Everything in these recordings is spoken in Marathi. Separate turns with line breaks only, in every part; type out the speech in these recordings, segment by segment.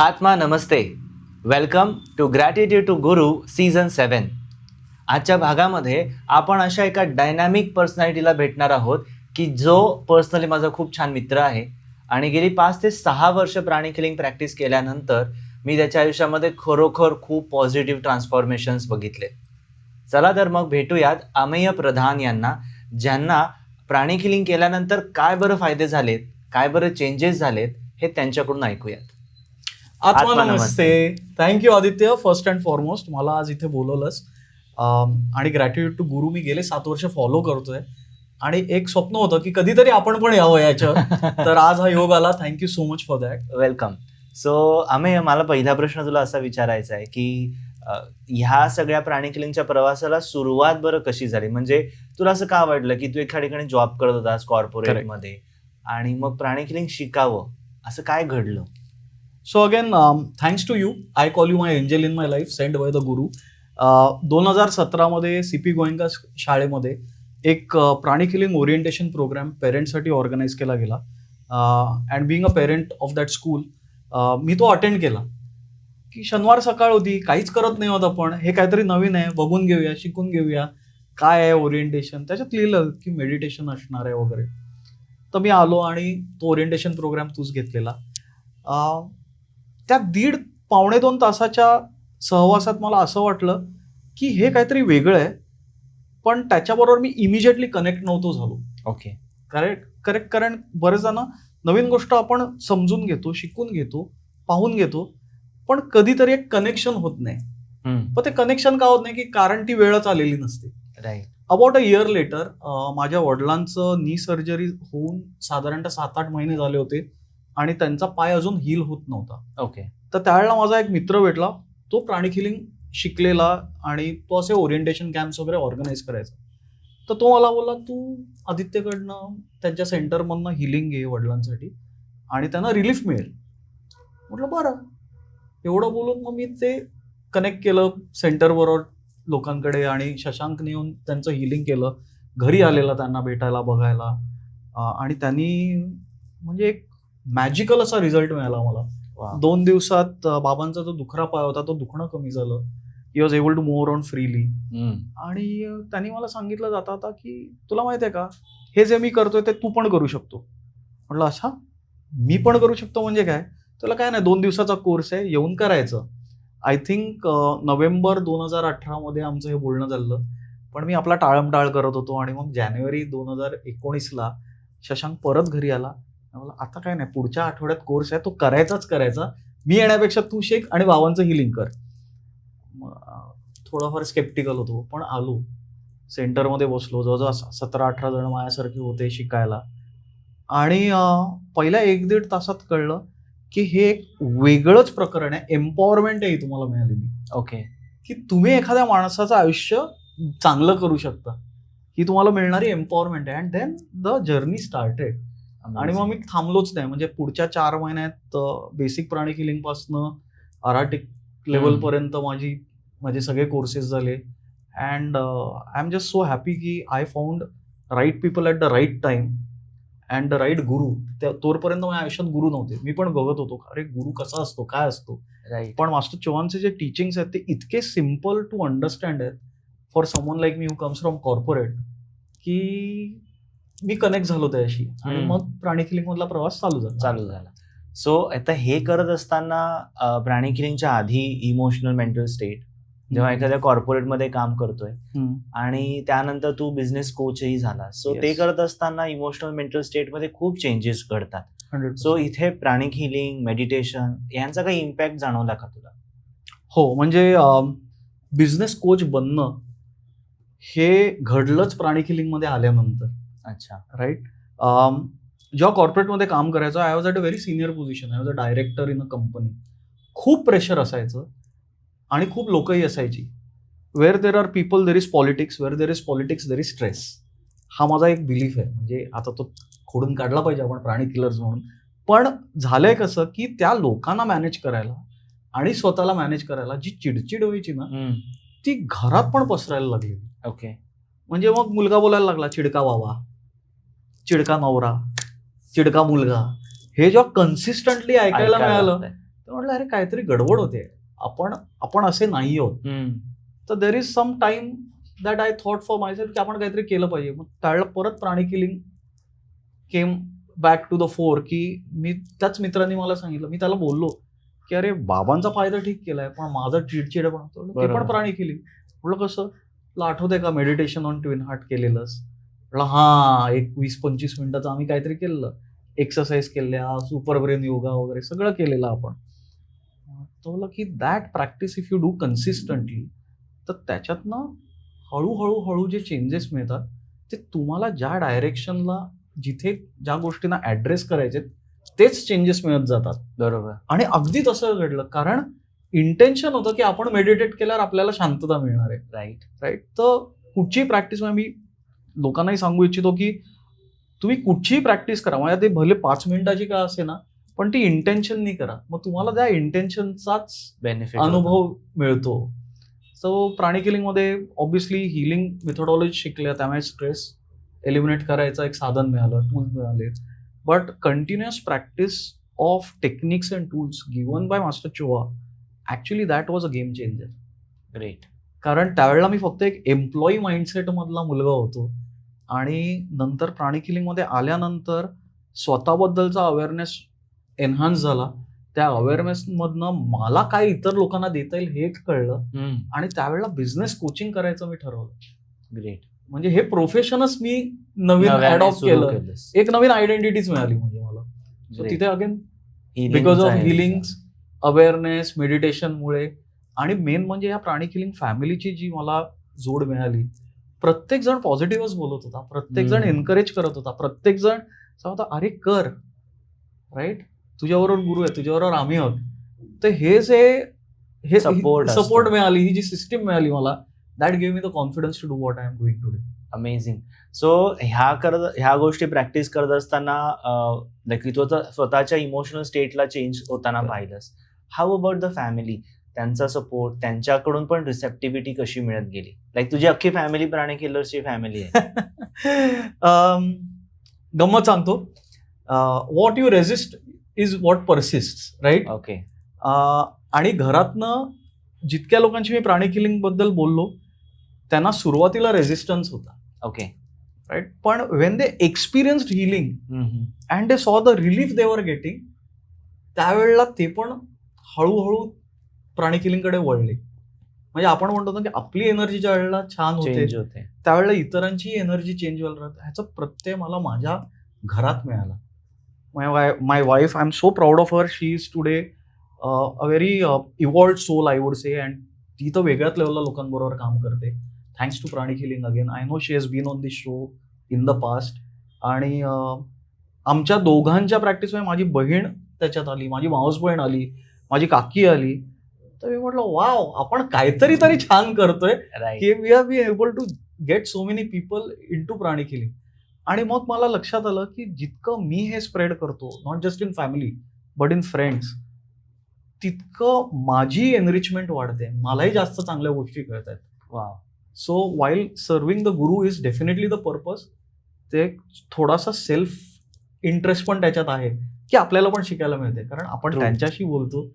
आत्मा नमस्ते. Welcome to gratitude to guru season seven आजच्या भागामध्ये आपण अशा एका डायनॅमिक पर्सनॅलिटीला भेटणार आहोत की जो पर्सनली माझा खूप छान मित्र आहे. आणि गेली पाच ते सहा वर्ष प्राणी किलिंग प्रॅक्टिस केल्यानंतर मी त्याच्या आयुष्यामध्ये खरोखर खूप पॉझिटिव्ह ट्रान्सफॉर्मेशन्स बघितले. चला तर मग भेटूयात अमेय प्रधान यांना ज्यांना प्राणी किलिंग केल्यानंतर काय बरं फायदे झालेत काय बरं चेंजेस झालेत हे त्यांच्याकडून ऐकूयात.
आत्मा नमस्ते thank you Aditya first and foremost मला आज इथे बोलवलंस. अम, आणि ग्रॅटिट्यूड टू गुरु मी गेले सात वर्ष फॉलो करतोय. आणि एक स्वप्न होतं की कधीतरी आपण पण यावं याच्यात. तर आज हा योग आला. Thank you so much for that
welcome so Ameya मला पहिला प्रश्न तुला असा विचारायचा आहे की ह्या सगळ्या प्राणी किलिंगच्या प्रवासाला सुरुवात बरं कशी झाली? म्हणजे तुला असं का वाटलं की तू एका ठिकाणी जॉब करत होतास कॉर्पोरेटमध्ये आणि मग प्राणी किलिंग शिकावं? असं काय घडलं?
So again thanks to you I call you my angel in my life send by the guru दोन हजार सतरामध्ये सी पी गोयंका शाळेमध्ये एक uh, प्राणी किलिंग ओरिएंटेशन प्रोग्राम पेरेंट्ससाठी ऑर्गनाईज केला गेला. And being a parent of that school मी तो अटेंड केला. की शनिवार सकाळ होती काहीच करत नाही होत आपण हे काहीतरी नवीन आहे बघून घेऊया शिकून घेऊया काय आहे ओरिएंटेशन त्याच्यात लिहिलं की मेडिटेशन असणार आहे वगैरे. तर मी आलो आणि तो ओरिएंटेशन प्रोग्राम तूच घेतलेला. Uh, त्या दीड पावणे दोन तासाच्या सहवासात मला असं वाटलं की हे काहीतरी वेगळं आहे पण त्याच्याबरोबर मी इमिजिएटली कनेक्ट नव्हतो झालो.
ओके
करेक्ट करेक्ट कारण बरेच जण नवीन गोष्ट आपण समजून घेतो शिकून घेतो पाहून घेतो पण कधीतरी एक कनेक्शन होत नाही. पण ते कनेक्शन का होत नाही की कारण ती वेळच आलेली नसते.
Right
about a year later माझ्या वडिलांचं नी सर्जरी होऊन साधारणतः सात आठ महिने झाले होते. आणि त्यांचा पाय अजून हील होत नव्हता.
ओके
तर त्यावेळेला माझा एक मित्र भेटला. तो प्राणी किलिंग शिकलेला आणि तो असे ओरिएंटेशन कॅम्प्स वगैरे ऑर्गनाईज करायचा. तर तो मला बोलला तू आदित्यकडनं त्यांच्या सेंटरमधनं हिलिंग घे वडिलांसाठी आणि त्यांना रिलीफ मिळेल. म्हटलं बरं. एवढं बोलून मग मी ते कनेक्ट केलं सेंटरबरोबर लोकांकडे आणि शशांकने येऊन त्यांचं हिलिंग केलं. घरी आलेला त्यांना भेटायला बघायला. आणि त्यांनी म्हणजे एक मॅजिकल असा रिझल्ट मिळाला मला. दोन दिवसात बाबांचा जो दुखरा पाय होता तो दुखणं कमी झालं. He was able to move on freely आणि त्यांनी मला सांगितलं जाता आता की तुला माहिती आहे का? हे जे मी करतोय ते तू पण करू शकतो. म्हटलं अच्छा? मी पण करू शकतो म्हणजे काय? तुला काय नाही दोन दिवसाचा कोर्स आहे येऊन करायचं. आय थिंक नोव्हेंबर दोन हजार अठरामध्ये आमचं हे बोलणं झालं. पण मी आपला टाळमटाळ करत होतो आणि मग जानेवारी दोन हजार एकोणीसला शशांक परत घरी आला. मला आता काय नाही पुढच्या आठवड्यात कोर्स आहे तो करायचाच करायचा. मी येण्यापेक्षा तू शिक आणि बाबांचं हिलिंग कर. थोडाफार स्केप्टिकल होतो पण आलो. सेंटरमध्ये बसलो जवळजवळ सतरा अठरा जण माझ्यासारखे होते शिकायला. आणि पहिल्या एक दीड तासात कळलं की हे एक वेगळंच प्रकरण आहे. एम्पॉवरमेंट आहे ही तुम्हाला मिळालेली.
ओके.
की तुम्ही एखाद्या माणसाचं आयुष्य चांगलं करू शकता. ही तुम्हाला मिळणारी एम्पॉवरमेंट आहे. And then the journey started आणि मग मी थांबलोच नाही. म्हणजे पुढच्या चार महिन्यात बेसिक प्राणी किलिंग पासनं अराटिक लेवल पर्यंत माझी माझे सगळे कोर्सेस झाले. And I am just so happy की I found right people at the right time and the right guru त्या तोपर्यंत माझ्या आयुष्यात गुरु नव्हते. मी पण बघत होतो अरे गुरु कसा असतो? काय असतो? पण मास्टर चव्हाणचे जे टीचिंग्स आहेत ते इतके सिंपल टू अंडरस्टँड आहेत for someone like me who comes from corporate की मी कनेक्ट झालो त्याशी आणि. मग प्राणी किलिंग मधला प्रवास चालू झाला
चालू झाला सो आता हे करत असताना प्राणी किलिंगच्या आधी इमोशनल मेंटल स्टेट जेव्हा एखाद्या कॉर्पोरेटमध्ये काम करतोय. आणि त्यानंतर तू बिझनेस कोचही झाला सो. ते करत असताना इमोशनल मेंटल स्टेटमध्ये खूप चेंजेस घडतात
100%.
सो इथे प्राणिक हिलिंग मेडिटेशन यांचा काही इम्पॅक्ट जाणवला का तुला
हो म्हणजे बिझनेस कोच बनणं हे घडलंच प्राणी किलिंगमध्ये आल्यानंतर
अच्छा.
राईट जेव्हा कॉर्पोरेटमध्ये काम करायचं I was at a very senior position I was a director in a company खूप प्रेशर असायचं आणि खूप लोकही असायची. Where there are people there is politics where there is politics there is stress हा माझा एक बिलीफ आहे. म्हणजे आता तो खोडून काढला पाहिजे आपण प्राणी किलर्स म्हणून. पण झालंय कसं की त्या लोकांना मॅनेज करायला आणि स्वतःला मॅनेज करायला जी चिडचिड व्हायची ना ती घरात पण पसरायला लागली.
ओके
म्हणजे मग मुलगा बोलायला लागला चिडका वावा चिडका नवरा चिडका मुलगा हे जेव्हा कन्सिस्टंटली ऐकायला मिळालं तर म्हटलं अरे काहीतरी गडबड होते. आपण आपण असे नाही आहोत. तर there is some time that I thought for myself की आपण काहीतरी केलं पाहिजे. मग त्यावेळेला परत pranic healing came back to the fore की मी त्याच मित्रांनी मला सांगितलं. मी त्याला बोललो की अरे बाबांचा फायदा ठीक केलाय पण माझा चिडचिड पण होतो. ते. पण प्राणी किलिंग म्हटलं कसं? तुला आठवतंय का मेडिटेशन ऑन ट्विन हार्ट केलेलंस? म्हटलं हा एक वीस पंचवीस मिनिटाचं आम्ही काहीतरी केलेलं. एक्सरसाइज केल्या सुपर ब्रेन योगा वगैरे सगळं केलेलं आपण. तो बोला की that practice if you do consistently तर त्याच्यातनं हळूहळू हळू जे चेंजेस मिळतात ते तुम्हाला ज्या डायरेक्शनला जिथे ज्या गोष्टींना ॲड्रेस करायचे तेच चेंजेस मिळत जातात.
बरोबर.
आणि अगदी तसं घडलं कारण इंटेन्शन होतं की आपण मेडिटेट केल्यावर आपल्याला शांतता मिळणार आहे.
राईट
राईट तर कुठची प्रॅक्टिस मी लोकांनाही सांगू इच्छितो की तुम्ही कुठचीही प्रॅक्टिस करा. म्हणजे ते भले पाच मिनिटाची का असे ना पण ती इंटेन्शननी करा. मग तुम्हाला त्या इंटेन्शनचाच
बेनिफिट
अनुभव मिळतो. सो प्राणी किलिंगमध्ये ऑब्विसली हिलिंग मेथोडॉलॉजी शिकल्या त्यामुळे स्ट्रेस एलिमिनेट करायचं एक साधन मिळालं टूल्स मिळाले. But continuous practice of techniques and tools given by Master Choa actually that was a game changer
great
कारण त्यावेळेला मी फक्त एक एम्प्लॉई माइंडसेट मधला मुलगा होतो. आणि नंतर प्राणी किलिंगमध्ये आल्यानंतर स्वतःबद्दलचा अवेअरनेस एन्हान्स झाला. त्या अवेअरनेस मधनं मला काय इतर लोकांना देता येईल हे कळलं. आणि त्यावेळेला बिझनेस कोचिंग करायचं मी ठरवलं.
ग्रेट
म्हणजे हे प्रोफेशनच मी नवीन अडॉप्ट केलं. एक नवीन आयडेंटिटीच मिळाली म्हणजे मला. तिथे again because of healing awareness मेडिटेशनमुळे आणि मेन म्हणजे या प्राणी किलिंग फॅमिलीची जी मला जोड मिळाली प्रत्येक जण पॉझिटिव्हच बोलत होता प्रत्येक जण. एनकरेज करत होता प्रत्येक जण सांगत होता अरे कर राईट तुझ्याबरोबर गुरु आहे तुझ्याबरोबर आम्ही आहोत तर हे जे हे
असतं.
सपोर्ट मिळाली ही जी सिस्टीम मिळाली मला that give me the confidence to do what I am doing today
amazing so ह्या करत ह्या गोष्टी प्रॅक्टिस करत असताना आता स्वतःच्या इमोशनल स्टेटला चेंज होताना. पाहिलंस हाऊ अबाउट द फॅमिली त्यांचा सपोर्ट त्यांच्याकडून पण रिसेप्टिव्हिटी कशी मिळत गेली? लाईक तुझी अख्खी फॅमिली प्राणी किलरची फॅमिली आहे.
गंमत सांगतो. What you resist is what persist right
okay
आणि घरातनं जितक्या लोकांशी मी प्राणी किलिंगबद्दल बोललो त्यांना सुरुवातीला रेजिस्टन्स होता.
ओके
राईट पण when they experienced healing and they saw the relief they were getting त्यावेळेला ते पण हळूहळू प्राणी किलिंगकडे वळले. म्हणजे आपण म्हणतो ना की आपली एनर्जी ज्या वेळेला छान होते त्यावेळेला इतरांची एनर्जी चेंज व्हायला राहते ह्याचा प्रत्यय मला माझ्या घरात मिळाला. My my wife I am so proud of her she is today a very evolved soul I would say and ती तर वेगळ्याच लेवलला लोकांबरोबर काम करते. Thanks to pranic healing again I know she has been on this show in the past आणि अ, आमच्या दोघांच्या प्रॅक्टिसमुळे माझी बहीण त्याच्यात आली माझी मावस बहीण आली माझी काकी आली. तर मी म्हटलं वाव आपण काहीतरी तरी छान करतोय. की we are be able to get so many people into pranic healing आणि मग मला लक्षात आलं की जितकं मी हे स्प्रेड करतो not just in family but in friends तितकं माझी एनरिचमेंट वाढते. मलाही जास्त चांगल्या गोष्टी कळत आहेत
वा
so while serving the guru is definitely the purpose ते एक थोडासा सेल्फ इंटरेस्ट पण त्याच्यात आहे की आपल्याला पण शिकायला मिळते. कारण आपण. त्यांच्याशी बोलतो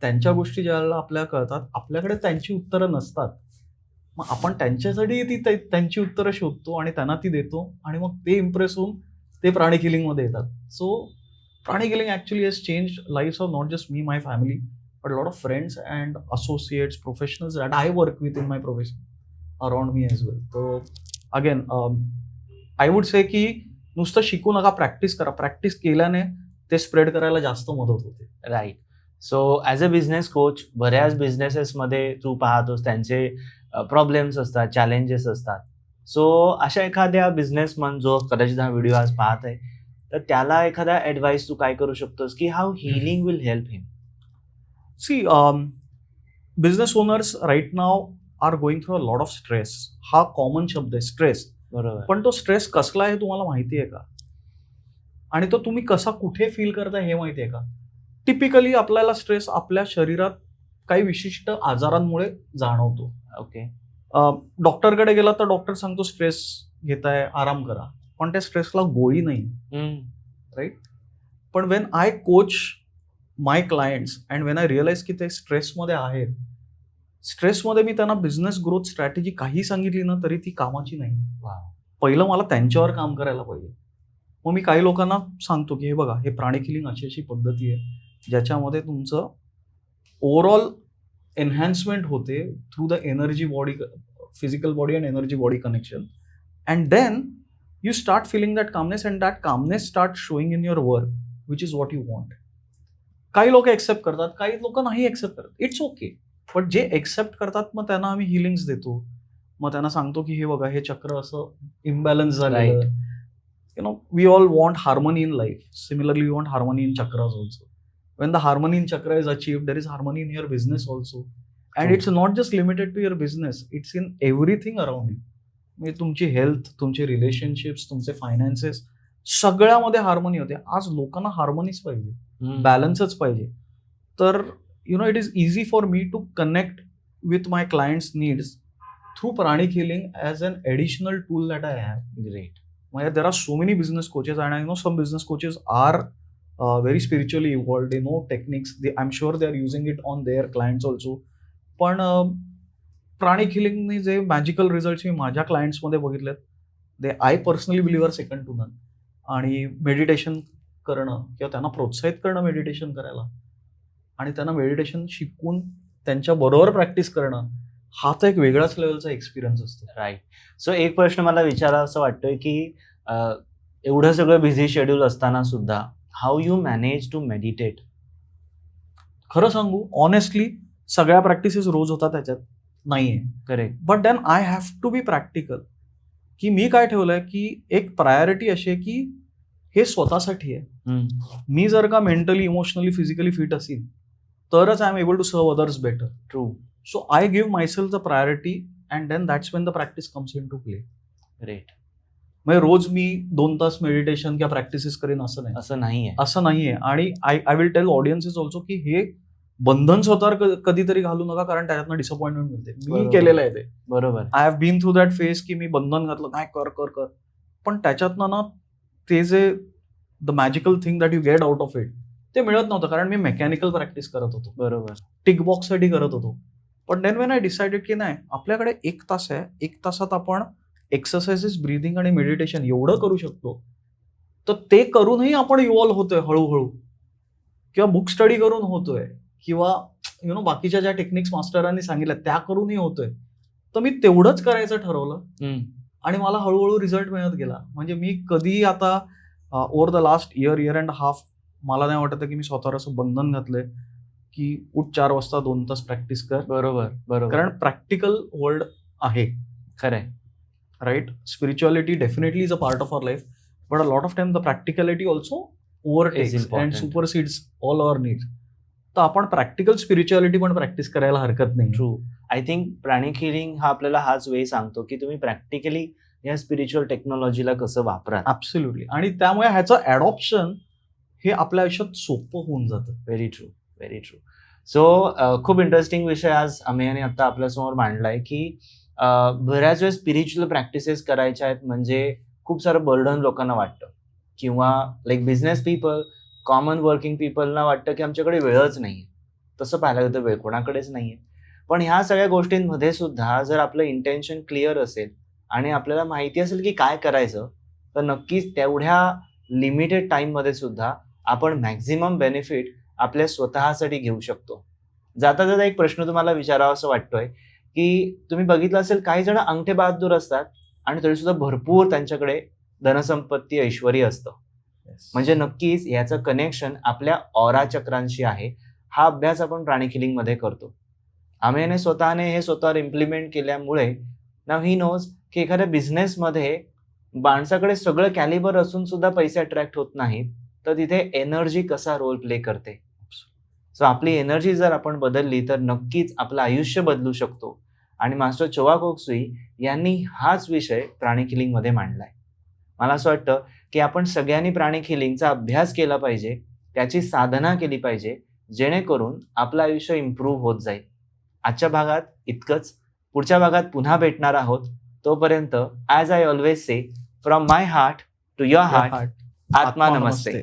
त्यांच्या गोष्टी ज्यावेळेला आपल्याला कळतात आपल्याकडे त्यांची उत्तरं नसतात. मग आपण त्यांच्यासाठी ती त्या- त्यांची उत्तरं शोधतो आणि त्यांना ती देतो आणि मग ते इम्प्रेस होऊन ते प्राणी किलिंगमध्ये येतात. So pranic healing actually has change life of not just me my family but lot of friends and associates professionals that I work with in my profession around me as well तो अगेन आय वुड से की नुसतं शिकू नका प्रॅक्टिस करा. प्रॅक्टिस केल्याने ते स्प्रेड करायला जास्त मदत होते.
Right so as a business coach बऱ्याच बिझनेसेसमध्ये तू पाहतोस त्यांचे प्रॉब्लेम्स असतात चॅलेंजेस असतात. सो अशा एखाद्या बिझनेसमन जो कदाचित हा व्हिडिओ आज पाहत आहे तर त्याला एखादा ॲडवाईस तू काय करू शकतोस? की how healing will help him
see business owners right now are going through a lot of stress हा कॉमन शब्द आहे स्ट्रेस
बरोबर.
पण तो स्ट्रेस कसला आहे तुम्हाला माहिती आहे का? आणि तो तुम्ही कसा कुठे फील करताय हे माहिती आहे का? टिपिकली आपल्याला स्ट्रेस आपल्या शरीरात काही विशिष्ट आजारांमुळे जाणवतो.
ओके.
डॉक्टरकडे गेला तर डॉक्टर सांगतो स्ट्रेस घेताय आराम करा. पण त्या स्ट्रेसला गोळी नाही. पण when I coach my clients and when I realize की ते स्ट्रेसमध्ये आहेत स्ट्रेसमध्ये मी त्यांना बिझनेस ग्रोथ स्ट्रॅटेजी काही सांगितली ना तरी ती कामाची नाही. पहिलं मला त्यांच्यावर काम करायला पाहिजे. मग मी काही लोकांना सांगतो की हे बघा हे प्राणी किलिंग अशी अशी पद्धती आहे. ज्याच्यामध्ये तुमचं ओव्हरऑल एन्हान्समेंट होते through the energy body physical body and energy body connection and then you start feeling that calmness and that calmness start showing in your work which is what you want काही लोक एक्सेप्ट करतात काही लोक नाही एक्सेप्ट करतात इट्स ओके बट जे एक्सेप्ट करतात मग त्यांना आम्ही हिलिंग्स देतो. मग त्यांना सांगतो की हे बघा हे चक्र असं इम्बॅलन्स झालं. You know we all want harmony in life similarly we want harmony in chakras also when the harmony in chakra is achieved there is harmony in your business also. And
True.
it's not just limited to your business it's in everything around you. म्हणजे तुमची हेल्थ तुमचे रिलेशनशिप्स तुमचे फायनान्सेस सगळ्यामध्ये हार्मनी होते. आज लोकांना हार्मनीच पाहिजे. बॅलन्सच पाहिजे. तर you know it is easy for me to connect with my clients needs through pranic healing as an additional tool that I have
great
म्हणजे there are so many business coaches and I know some business coaches are very spiritually evolved they know techniques they I am sure they are using it on their clients also पण प्राणिक हिलिंगने जे मॅजिकल रिझल्ट मी माझ्या क्लायंट्समध्ये बघितलेत they I personally believer second to none आणि मेडिटेशन करणं किंवा त्यांना प्रोत्साहित करणं मेडिटेशन करायला आणि त्यांना मेडिटेशन शिकवून त्यांच्याबरोबर प्रॅक्टिस करणं हा तर एक वेगळाच लेवलचा एक्सपिरियन्स असतो.
राईट सो एक प्रश्न मला विचारा असं वाटतोय की एवढं सगळं बिझी शेड्यूल असताना सुद्धा how you manage to meditate
खरं सांगू ऑनेस्टली सगळ्या प्रॅक्टिसेस रोज होतात त्याच्यात. नाहीये.
Correct
but then I have to be practical की मी काय ठेवलंय की एक प्रायोरिटी अशी आहे की हे स्वतःसाठी आहे. मी जर का मेंटली इमोशनली फिजिकली फिट असेल तरच I am able to serve others better
true
so I give myself the priority and then that's when the practice comes into play
great
म्हणजे रोज मी दोन तास मेडिटेशन किंवा प्रॅक्टिसेस करेन असं नाही.
असं नाहीये.
असं नाहीये. आणि I I will tell audiences also की हे बंधन स्वतःवर क- कधीतरी घालू नका कारण त्याच्यातनं डिसअपॉइंटमेंट मिळते. मी. केलेलं आहे ते.
बरोबर.
I have been through that phase की मी बंधन घातलं. नाही कर कर कर. पण त्याच्यातनं ना ते जे the magical thing that you get out of it ते मिळत नव्हतं कारण मी मेकॅनिकल प्रॅक्टिस करत होतो.
बरोबर.
टिक बॉक्ससाठी करत होतो. पण देन वेन आय डिसाइडेड की नाही आपल्याकडे एक तास आहे. एक तासात आपण एक्सरसाइजेस ब्रिदिंग आणि मेडिटेशन एवढं करू शकतो तर ते करूनही आपण इव्हॉल्व्ह होतोय हळूहळू. किंवा बुक स्टडी करून होतोय किंवा यु नो बाकीच्या ज्या टेक्निक्स मास्टरांनी सांगितल्या त्या करूनही होतोय. तर मी तेवढंच करायचं ठरवलं. आणि मला हळूहळू रिझल्ट मिळत गेला. म्हणजे मी कधी आता over the last year year and half मला नाही वाटत की मी स्वतःवर असं बंधन घातलंय की उठ चार वाजता दोन तास प्रॅक्टिस कर.
बरोबर बरोबर.
कारण प्रॅक्टिकल वर्ल्ड आहे.
खरंय.
Right spirituality definitely is a part of our life but a lot of time the practicality also over. And supersedes all our needs तर आपण प्रॅक्टिकल स्पिरिच्युअलिटी पण प्रॅक्टिस करायला हरकत नाही.
True I think pranic healing हा आपल्याला हाच वे सांगतो की तुम्ही प्रॅक्टिकली या स्पिरिच्युअल टेक्नॉलॉजीला कसं वापरा
ऍब्सोल्युटली आणि त्यामुळे ह्याचं ॲडॉप्शन हे आपल्या आयुष्यात सोपं होऊन जातं.
Very true very true so खूप इंटरेस्टिंग विषय आज अमेयाने आता आपल्यासमोर मांडलाय की अं, बऱ्याच वेळेस स्पिरिच्युअल प्रॅक्टिसेस करायच्या आहेत म्हणजे खूप सारं बर्डन लोकांना वाटतं. किंवा like business people common working पीपलना वाटतं की आमच्याकडे वेळच नाही आहे तसं पाहायला गेलं तर वेळ कोणाकडेच नाही आहे पण ह्या सगळ्या गोष्टींमध्ये सुद्धा जर आपलं इंटेन्शन क्लिअर असेल आणि आपल्याला माहिती असेल की काय करायचं तर नक्कीच तेवढ्या लिमिटेड टाईममध्ये सुद्धा आपण मॅक्झिमम बेनिफिट आपल्या स्वतःसाठी घेऊ शकतो. जाता जाता एक प्रश्न तुम्हाला विचारावा असं वाटतोय की तुम्ही बघितलं असेल काही जण अंगठे बहादूर असतात आणि तरी सुद्धा भरपूर त्यांच्याकडे धनसंपत्ती ऐश्वर्य असतं. म्हणजे नक्कीच याचं कनेक्शन आपल्या ऑरा चक्रांशी आहे. हा अभ्यास आपण प्राणी मध्ये करतो. आम्ही स्वतःने हे स्वतःवर इम्प्लिमेंट केल्यामुळे ना ही नोज की एखाद्या बिझनेसमध्ये माणसाकडे सगळं कॅलिबर असून सुद्धा पैसे अट्रॅक्ट होत नाहीत तर तिथे एनर्जी कसा रोल प्ले करते? सो आपली एनर्जी जर आपण बदलली तर नक्कीच आपलं आयुष्य बदलू शकतो. आणि मास्टर चोवा कोक्सुई यांनी हाच विषय प्राणी किलिंगमध्ये मांडलाय. मला असं वाटतं की आपण सगळ्यांनी प्राणी किलिंगचा अभ्यास केला पाहिजे त्याची साधना केली पाहिजे जेणेकरून आपलं आयुष्य इम्प्रूव्ह होत जाईल. आजच्या भागात इतकंच. पुढच्या भागात पुन्हा भेटणार आहोत. तोपर्यंत as I always say from my heart to your heart आत्मा नमस्ते.